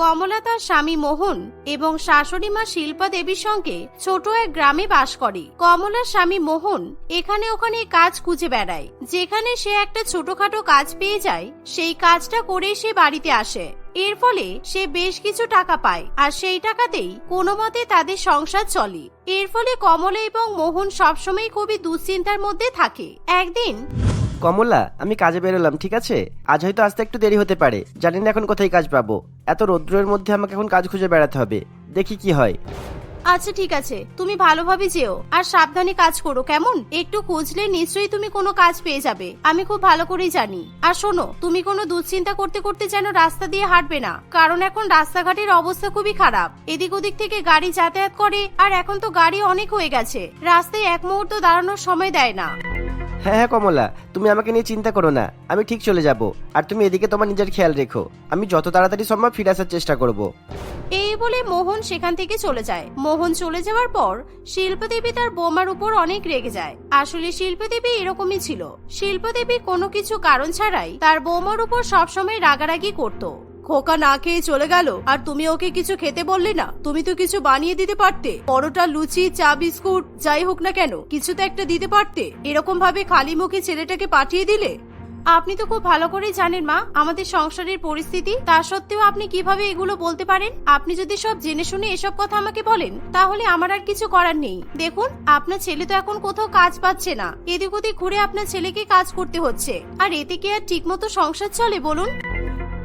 কমলা তার স্বামী মোহন এবং শাশুড়ি মা শিল্পা দেবীর সঙ্গে ছোট এক গ্রামে বাস করে। কমলার স্বামী মোহন এখানে ওখানে কাজ খুঁজে বেড়ায়। যেখানে সে একটা ছোটখাটো কাজ পেয়ে যায়, সেই কাজটা করে সে বাড়িতে আসে। এর ফলে সে বেশ কিছু টাকা পায় আর সেই টাকাতেই কোনো মতে তাদের সংসার চলে। এর ফলে কমলা এবং মোহন সবসময় খুবই দুশ্চিন্তার মধ্যে থাকে। একদিন কমলা, আমি কাজে বেরোলাম, ঠিক আছে? আজ হয়তো আসতে একটু দেরি হতে পারে। জানি না এখন কোথায় কাজ পাবো। এত রৌদ্রের মধ্যে আমাকে এখন কাজ খুঁজে বেড়াতে হবে। দেখি কি হয়। আচ্ছা ঠিক আছে। তুমি ভালোভাবে যেও। আর সাবধানে কাজ করো, কেমন? একটু খুঁজলে নিশ্চয়ই তুমি কোনো কাজ পেয়ে যাবে। আমি খুব ভালো করেই জানি। আর শোনো, তুমি কোনো দুশ্চিন্তা করতে করতে যেন রাস্তা দিয়ে হাঁটবে না। কারণ এখন রাস্তাঘাটের অবস্থা খুবই খারাপ। এদিক ওদিক থেকে গাড়ি যাতায়াত করে, আর এখন তো গাড়ি অনেক হয়ে গেছে। রাস্তায় এক মুহূর্ত দাঁড়ানোর সময় দেয় না। হ্যাঁ হ্যাঁ কমলা, তুমি আমাকে নিয়ে চিন্তা করো না। আমি ঠিক চলে যাব। আর তুমি এদিকে তোমার নিজের খেয়াল রেখো। আমি যত তাড়াতাড়ি সম্ভব ফিরে আসার চেষ্টা করব। এই বলে মোহন সেখান থেকে চলে যায়। মোহন চলে যাওয়ার পর শিল্পদেবী তার বোমার উপর অনেক রেগে যায়। আসলে শিল্পদেবী এরকমই ছিল। শিল্পদেবী কোনো কিছু কারণ ছাড়াই তার বোমার উপর সবসময় রাগারাগি করত। খোকা না খেয়ে চলে গেল। আর তুমি ওকে কিছু খেতে বললে না? তুমি তো কিছু বানিয়ে দিতে পারতে। পরোটা, লুচি, চা, বিস্কুট, যাই হোক না কেন, কিছু তো একটা দিতে পারতে। এরকম ভাবে খালি মুখে ছেলেটাকে পাঠিয়ে দিলে? আপনি তো খুব ভালো করেই জানেন, মা, আমাদের সংসারের পরিস্থিতি। তা সত্ত্বেও আপনি কীভাবে এগুলো বলতে পারেন? আপনি যদি সব জেনে শুনে এসব কথা আমাকে বলেন, তাহলে আমার আর কিছু করার নেই। দেখুন, আপনার ছেলে তো এখন কোথাও কাজ পাচ্ছে না। এদিক ওদিক ঘুরে আপনার ছেলেকে কাজ করতে হচ্ছে। আর এতে কি আর ঠিকমতো সংসার চলে, বলুন?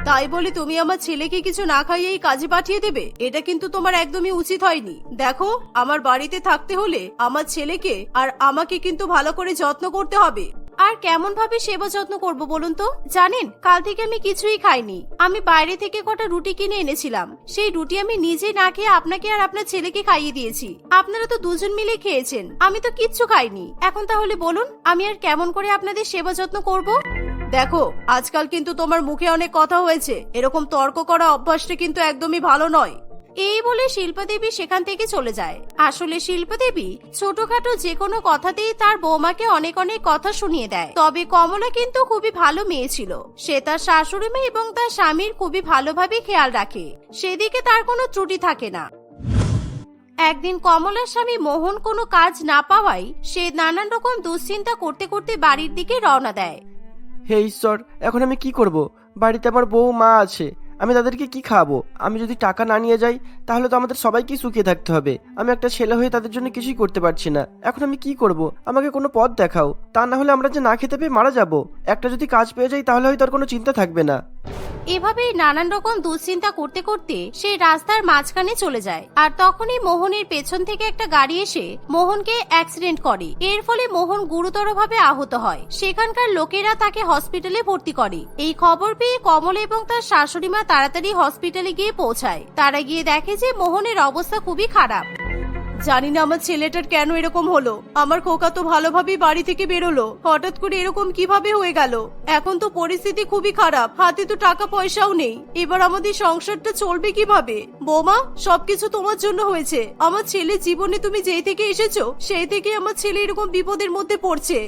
তাই বলে তুমি আমার ছেলেকে কিছু না খাইয়েই কাজে পাঠিয়ে দেবে। এটা কিন্তু তোমার একদমই উচিত হয়নি। দেখো, আমার বাড়িতে থাকতে হলে আমার ছেলেকে আর আমাকে কিন্তু ভালো করে যত্ন করতে হবে। আর কেমন ভাবে সেবা যত্ন করব বলুন তো? জানেন, কাল থেকে আমি কিছুই খাইনি। আমি বাইরে থেকে কটা রুটি কিনে এনেছিলাম। সেই রুটি আমি নিজে না খেয়ে আপনাকে আর আপনার ছেলেকে খাইয়ে দিয়েছি। আপনারা তো দুজন মিলে খেয়েছেন। আমি তো কিচ্ছু খাইনি। এখন তাহলে বলুন, আমি আর কেমন করে আপনাদের সেবা যত্ন করব? দেখো, আজকাল কিন্তু তোমার মুখে অনেক কথা হয়েছে। এরকম তর্ক করা অভ্যাসটা কিন্তু একদমই ভালো নয়। এই বলে শিল্পাদেবী সেখান থেকে চলে যায়। আসলে শিল্পাদেবী ছোটখাটো যে কোনো কথাতেই তার বৌমাকে অনেক অনেক কথা শুনিয়ে দেয়। তবে কমলা কিন্তু খুবই ভালো মেয়ে ছিল। সে তার শাশুড়ি মেয়ে এবং তার স্বামীর খুবই ভালোভাবে খেয়াল রাখে। সেদিকে তার কোনো ত্রুটি থাকে না। একদিন কমলার স্বামী মোহন কোনো কাজ না পাওয়ায় সে নানান রকম দুশ্চিন্তা করতে করতে বাড়ির দিকে রওনা দেয়। হে ঈশ্বর, এখন আমি কি করব? বাড়িতে আমার বউ মা আছে। আমি তাদেরকে কি খাব? আমি যদি টাকা না নিয়ে যাই, তাহলে তো আমাদের সবাইকেই সুখে থাকতে হবে। আমি একটা ছেলে হয়ে তাদের জন্য কিছুই করতে পারছি না। এখন আমি কি করব? আমাকে কোনো পথ দেখাও। তা না হলে আমরা যে না খেতে পেয়ে মারা যাব। একটা যদি কাজ পেয়ে যাই, তাহলে হয়তো আর কোনো চিন্তা থাকবে না। এভাবেই নানান রকম দুশ্চিন্তা করতে করতে সে রাস্তার মাঝখানে চলে যায়। আর তখনই মোহনের পেছন থেকে একটা গাড়ি এসে মোহনকে অ্যাক্সিডেন্ট করে। এর ফলে মোহন গুরুতরভাবে আহত হয়। সেখানকার লোকেরা তাকে হসপিটালে ভর্তি করে। এই খবর পেয়ে কমল এবং তার শাশুড়ি মা তাড়াতাড়ি হসপিটালে গিয়ে পৌঁছায়। তারা গিয়ে দেখে যে মোহনের অবস্থা খুবই খারাপ। জানি না আমার ছেলেটার কেন এরকম হলো। আমার খোকা তো ভালোভাবেই বাড়ি থেকে বেরোলো। হঠাৎ করে এরকম কীভাবে হয়ে গেল? এখন তো পরিস্থিতি খুবই খারাপ। হাতে তো টাকা পয়সাও নেই। এবার আমাদের সংসারটা চলবে কীভাবে? বোমা, সবকিছু তোমার জন্য হয়েছে। আমার ছেলে জীবনে তুমি যেই থেকে এসেছ, সেই থেকে আমার ছেলে এরকম বিপদের মধ্যে পড়ছে।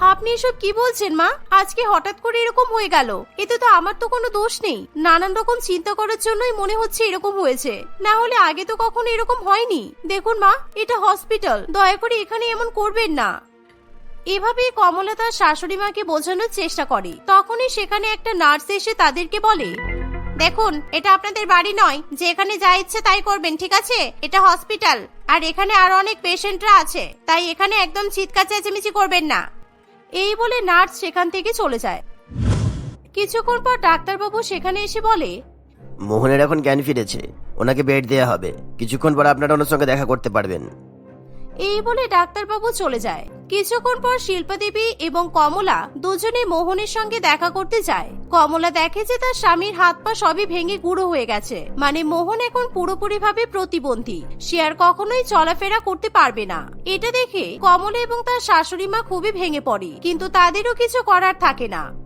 আপনি এসব কি বলছেন, মা? আজকে হঠাৎ করে এরকম হয়ে গেল। এতে তো আমার তো কোনো দোষ নেই। নানান রকম চিন্তা করার জন্যই মনে হচ্ছে এরকম হয়েছে। না হলে আগে তো কখনো এরকম হয়নি। দেখুন, মা, এটা হসপিটাল। দয়া করে এখানে এমন করবেন না। এভাবে কমলা তার শাশুড়ি মাকে বোঝানোর চেষ্টা করে। তখনই সেখানে একটা নার্স এসে তাদেরকে বলে, দেখুন, এটা আপনাদের বাড়ি নয়। যে এখানে যা ইচ্ছে তাই করবেন, ঠিক আছে? এটা হসপিটাল। আর এখানে আরও অনেক পেশেন্টরা আছে। তাই এখানে একদম চিৎকার চেঁচামেচি করবেন না। এই বলে নার্স সেখান থেকে চলে যায়। কিছুক্ষণ পর ডাক্তারবাবু সেখানে এসে বলে, মোহনের এখন জ্ঞান ফিরেছে। ওনাকে বেড দেয়া হবে। কিছুক্ষণ পর আপনারা ওনার সঙ্গে দেখা করতে পারবেন। এই বলে ডাক্তারবাবু চলে যায়। কিছুক্ষণ পর শিল্পা দেবী এবং কমলা দুজনে মোহনের সঙ্গে দেখা করতে যায়। কমলা দেখে যে তার স্বামীর হাত পা সবই ভেঙে গুঁড়ো হয়ে গেছে। মানে মোহন এখন পুরোপুরি ভাবে প্রতিবন্ধী। সে আর কখনোই চলাফেরা করতে পারবে না। এটা দেখে কমলা এবং তার শাশুড়ি মা খুবই ভেঙে পড়ে। কিন্তু তাদেরও কিছু করার থাকে না।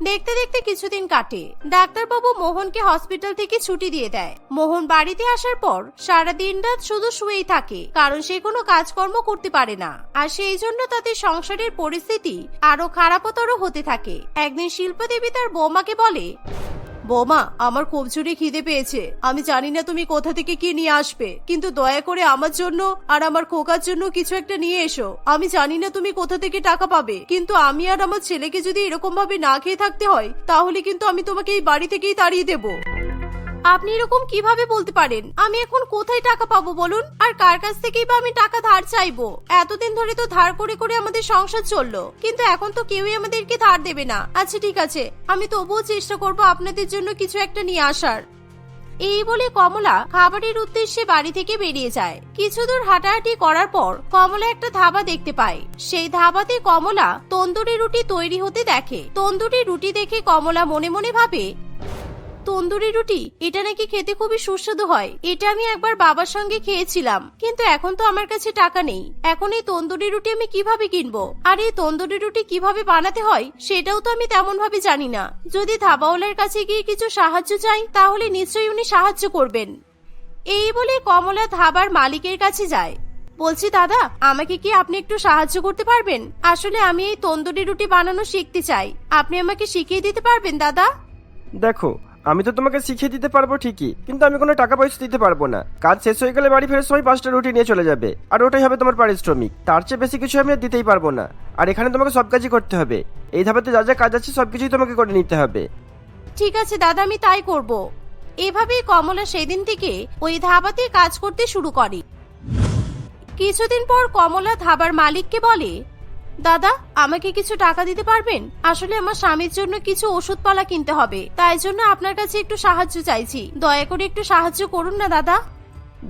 দেখতে দেখতে কিছুদিন কাটে। ডাক্তারবাবু মোহনকে হসপিটাল থেকে ছুটি দিয়ে দেয়। মোহন বাড়িতে আসার পর সারা দিন রাত শুধু শুয়েই থাকে, কারণ সে কোনো কাজকর্ম করতে পারে না। আর সেই জন্য তাদের সংসারের পরিস্থিতি আরও খারাপতর হতে থাকে। একদিন শিল্পদেবী তার বৌমাকে বলে বৌমা, আমার খুব খিদে পেয়েছে। আমি জানি না তুমি কোথা থেকে কি নিয়ে আসবে। কিন্তু দয়া করে আমার জন্য আর আমার খোকার জন্য কিছু একটা নিয়ে এসো। আমি জানি না তুমি কোথা থেকে টাকা পাবে। কিন্তু আমি আর আমার ছেলেকে যদি এরকম ভাবে না খেয়ে থাকতে হয়, তাহলে কিন্তু আমি তোমাকে এই বাড়ি থেকেই তাড়িয়ে দেবো। আপনি এরকম কীভাবে বলতে পারেন? আমি এখন কোথায় টাকা পাবো বলুন? আর কার কাছ থেকেই বা আমি টাকা ধার চাইব? এতদিন ধরে তো ধার করে করে আমাদের সংসার চলল। কিন্তু এখন তো কেউই আমাদেরকে ধার দেবে না। আচ্ছা ঠিক আছে। আমি তবুও চেষ্টা করব আপনাদের জন্য কিছু একটা নিয়ে আসার। এই বলে কমলা খাবারের উদ্দেশ্যে বাড়ি থেকে বেরিয়ে যায়। কিছু দূর হাঁটাহাঁটি করার পর কমলা একটা ধাবা দেখতে পায়। সেই ধাবাতে কমলা তন্দুরি রুটি তৈরি হতে দেখে। তন্দুরি রুটি দেখে কমলা মনে মনে ভাবে তন্দুরি রুটি? এটা নাকি খেতে খুবই সুস্বাদু হয়। এটা আমি একবার বাবার সঙ্গে খেয়েছিলাম। কিন্তু এখন তো আমার কাছে টাকা নেই। এখন এই তন্দুরি রুটি আমি কীভাবে কিনবো? আর এই তন্দুরি রুটি কীভাবে বানাতে হয়, সেটাও তো আমি তেমন ভাবে জানি না। যদি ধাবাওয়ালার কাছে গিয়ে কিছু সাহায্য চাই, তাহলে নিশ্চয়ই উনি সাহায্য করবেন। এই বলে কমলা ধাবার মালিকের কাছে যায়। বলছি, দাদা, আমাকে কি আপনি একটু সাহায্য করতে পারবেন? আসলে আমি এই তন্দুরি রুটি বানানো শিখতে চাই। আপনি আমাকে শিখিয়ে দিতে পারবেন, দাদা? দেখো আমি তো তোমাকে শিখিয়ে দিতে পারব ঠিকই, কিন্তু আমি কোনো টাকা পয়সা দিতে পারব না। কাজ শেষ হয়ে গেলে বাড়ি ফেরার সময় পাঁচটা রুটি নিয়ে চলে যাবে, আর ওটাই হবে তোমার পারিশ্রমিক। তার চেয়ে বেশি কিছু আমি দিতেই পারব না। আর এখানে তোমাকে সব কাজই করতে হবে। এই ধাবাতে যা যা কাজ আছে সব কিছুই তোমাকে করে নিতে হবে। ঠিক আছে, দাদা, আমি তাই করব। এভাবেই কমলা সেদিন থেকে ওই ধাবাতে কাজ করতে শুরু করে। কিছুদিন পর কমলা ধাবার মালিককে বলে দাদা, আমাকে কিছু টাকা দিতে পারবেন? আসলে আমার স্বামীর জন্য কিছু ওষুধপালা কিনতে হবে। তাই জন্য আপনার কাছে একটু সাহায্য চাইছি। দয়া করে একটু সাহায্য করুন না, দাদা।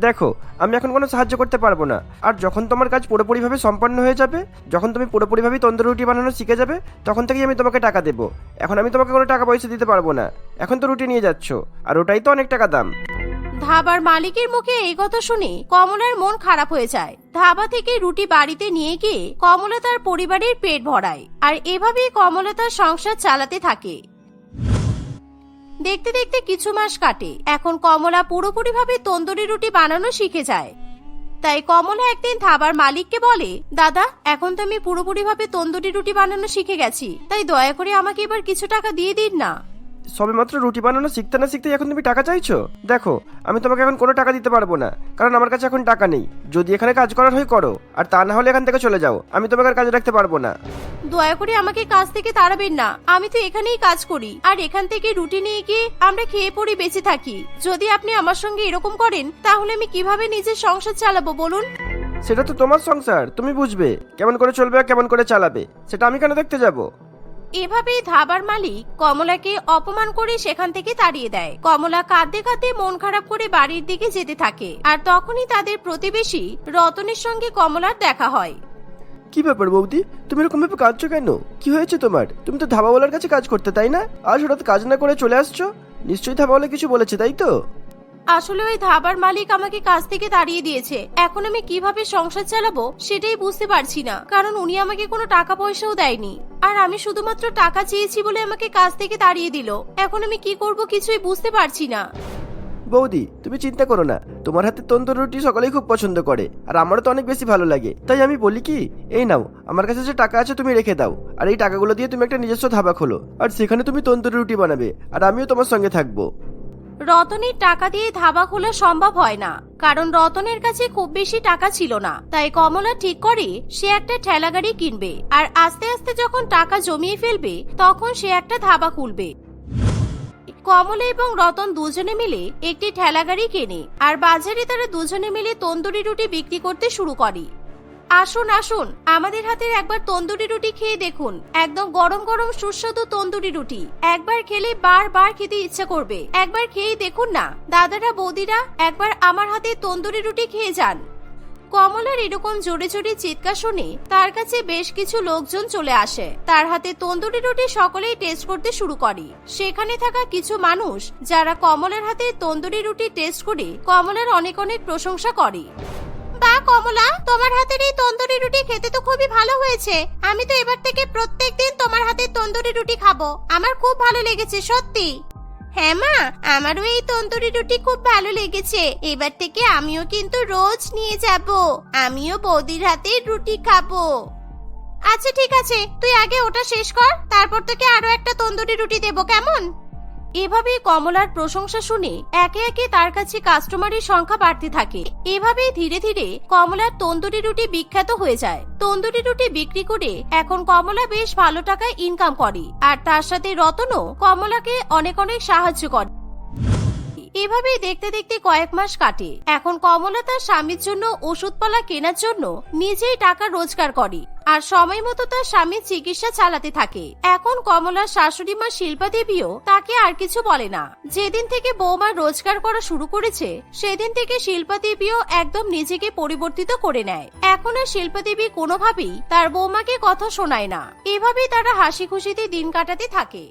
দেখো, আমি এখন কোনো সাহায্য করতে পারব না। আর যখন তোমার কাজ পুরোপুরিভাবে সম্পন্ন হয়ে যাবে, যখন তুমি পুরোপুরিভাবে তন্দুরি রুটি বানানো শিখে যাবে, তখন থেকেই আমি তোমাকে টাকা দেবো। এখন আমি তোমাকে কোনো টাকা পয়সা দিতে পারব না। এখন তো রুটি নিয়ে যাচ্ছ, আর ওটাই তো অনেক টাকা দাম। ধাবার মালিকের মুখে এই কথা শুনে কমলার মন খারাপ হয়ে যায়। ধাবা থেকে রুটি বাড়িতে নিয়ে গিয়ে কমলা তার পরিবারের পেট ভরায় আর এভাবেই কমলা তার সংসার চালাতে থাকে। দেখতে দেখতে কিছু মাস কাটে। এখন কমলা পুরোপুরিভাবে তন্দুরি রুটি বানানো শিখে যায়। তাই কমলা একদিন ধাবার মালিককে বলে, দাদা, এখন তো আমি পুরোপুরিভাবে তন্দুরি রুটি বানানো শিখে গেছি। তাই দয়া করে আমাকে এবার কিছু টাকা দিয়ে দিন না। সবেমাত্র রুটি বানানো শিখতে না শিখতে এখন তুমি টাকা চাইছো? দেখো আমি তোমাকে এখন কোনো টাকা দিতে পারব না কারণ আমার কাছে এখন টাকা নেই। যদি এখানে কাজ করার হয় করো আর তা না হলে এখান থেকে চলে যাও আমি তোমাকে আর কাজে রাখতে পারব না। দয়া করে আমাকে কাজ থেকে তাড়াবেন না আমি তো এখানেই কাজ করি আর এখান থেকে রুটি নিয়ে গিয়ে আমরা খেয়ে পড়ে বেঁচে থাকি। যদি আপনি আমার সঙ্গে এরকম করেন তাহলে আমি কীভাবে নিজের সংসার চালাবো বলুন? সেটা তো তোমার সংসার তুমি বুঝবে কেমন করে চলবে আর কেমন করে চালাবে সেটা আমি কেন দেখতে যাব? এভাবেই ধাবার মালিক কমলাকে অপমান করে সেখান থেকে তাড়িয়ে দেয়। কমলা কাঁদতে কাঁদতে মন খারাপ করে বাড়ির দিকে যেতে থাকে আর তখনই তাদের প্রতিবেশী রতনের সঙ্গে কমলার দেখা হয়। কি ব্যাপার বৌদি? তুমি এরকম ভাবে কাঁদছো কেন? কি হয়েছে তোমার? তুমি তো ধাবাওয়ালার কাছে কাজ করতে, তাই না? আজ হঠাৎ কাজ না করে চলে আসছো? নিশ্চয়ই ধাবাওয়ালা কিছু বলেছে, তাই তো? আসলে ওই ধাবার মালিক আমাকে কাজ থেকে তাড়িয়ে দিয়েছে। এখন আমি কীভাবে সংসার চালাবো সেটাই বুঝতে পারছি না, কারণ উনি আমাকে কোনো টাকা পয়সাও দেয়নি। আর আমি শুধুমাত্র টাকা চেয়েছি বলে আমাকে কাজ থেকে তাড়িয়ে দিল। এখন আমি কি করব কিছুই বুঝতে পারছি না। বৌদি, তুমি চিন্তা করো না। তোমার হাতে তন্দুর রুটি সকলেই খুব পছন্দ করে, আর আমারও তো অনেক বেশি ভালো লাগে। তাই আমি বলি কি, এই নাও, আমার কাছে যে টাকা আছে তুমি রেখে দাও। আর এই টাকাগুলো দিয়ে তুমি একটা নিজস্ব ধাবা খোলো। আর সেখানে তুমি তন্দুরি রুটি বানাবে, আর আমিও তোমার সঙ্গে থাকব। রতনের টাকা দিয়ে ধাবা খোলা সম্ভব হয় না, কারণ রতনের কাছে খুব বেশি টাকা ছিল না। তাই কমলা ঠিক করে সে একটা ঠেলা গাড়ি কিনবে, আর আস্তে আস্তে যখন টাকা জমিয়ে ফেলবে, তখন সে একটা ধাবা খুলবে। কমলা এবং রতন দুজনে মিলে একটি ঠেলা গাড়ি কেনে, আর বাজারে তারা দুজনে মিলে তন্দুরি রুটি বিক্রি করতে শুরু করে। আসুন আসুন, আমাদের হাতের একবার তন্দুরি রুটি খেয়ে দেখুন। একদম গরম গরম সুস্বাদু তন্দুরি রুটি। একবার খেলে বারবার খেতে ইচ্ছা করবে। একবার খেয়েই দেখুন না। দাদারা, বৌদিরা, একবার আমার হাতে তন্দুরি রুটি খেয়ে যান। কমলার এরকম জোরে জোরে চিৎকার শুনে তার কাছে বেশ কিছু লোকজন চলে আসে। তার হাতে তন্দুরি রুটি সকলেই টেস্ট করতে শুরু করে। সেখানে থাকা কিছু মানুষ, যারা কমলার হাতে তন্দুরি রুটি টেস্ট করে, কমলার অনেক অনেক প্রশংসা করে। কমলা, তোমার হাতের এই তন্দুরি রুটি খেতে তো খুবই ভালো হয়েছে। আমি তো এবার থেকে প্রত্যেক দিন তোমার হাতের তন্দুরি রুটি খাব। আমার খুব ভালো লেগেছে, সত্যি। হ্যাঁ মা, আমারও এই তন্দুরি রুটি খুব ভালো লেগেছে। এবার থেকে আমিও কিন্তু রোজ নিয়ে যাব। আমিও বৌদির হাতে রুটি খাব। আচ্ছা ঠিক আছে। তুই আগে ওটা শেষ কর, তারপর তোকে আরও একটা তন্দুরি রুটি দেবো, কেমন? এভাবেই কমলার প্রশংসা শুনে একে একে তার কাছে কাস্টমারের সংখ্যা বাড়তে থাকে। এভাবেই ধীরে ধীরে কমলার তন্দুরি রুটি বিখ্যাত হয়ে যায়। তন্দুরি রুটি বিক্রি করে এখন কমলা বেশ ভালো টাকায় ইনকাম করে। আর তার সাথে রতনও কমলাকে অনেক অনেক সাহায্য করে। এভাবেই দেখতে দেখতে কয়েক মাস কাটে। এখন কমলা তার স্বামীর জন্য ওষুধপালা কেনার জন্য নিজেই টাকা রোজগার করে আর সময় মতো তার স্বামীর চিকিৎসা চালাতে থাকে। এখন কমলার শাশুড়ি মা শিল্পা দেবীও তাকে আর কিছু বলে না। যেদিন থেকে বৌমা রোজগার করা শুরু করেছে, সেদিন থেকে শিল্পা দেবীও একদম নিজেকে পরিবর্তিত করে নেয়। এখন আর শিল্পা দেবী কোনোভাবেই তার বৌমাকে কথা শোনায় না। এভাবেই তারা হাসি খুশিতে দিন কাটাতে থাকে।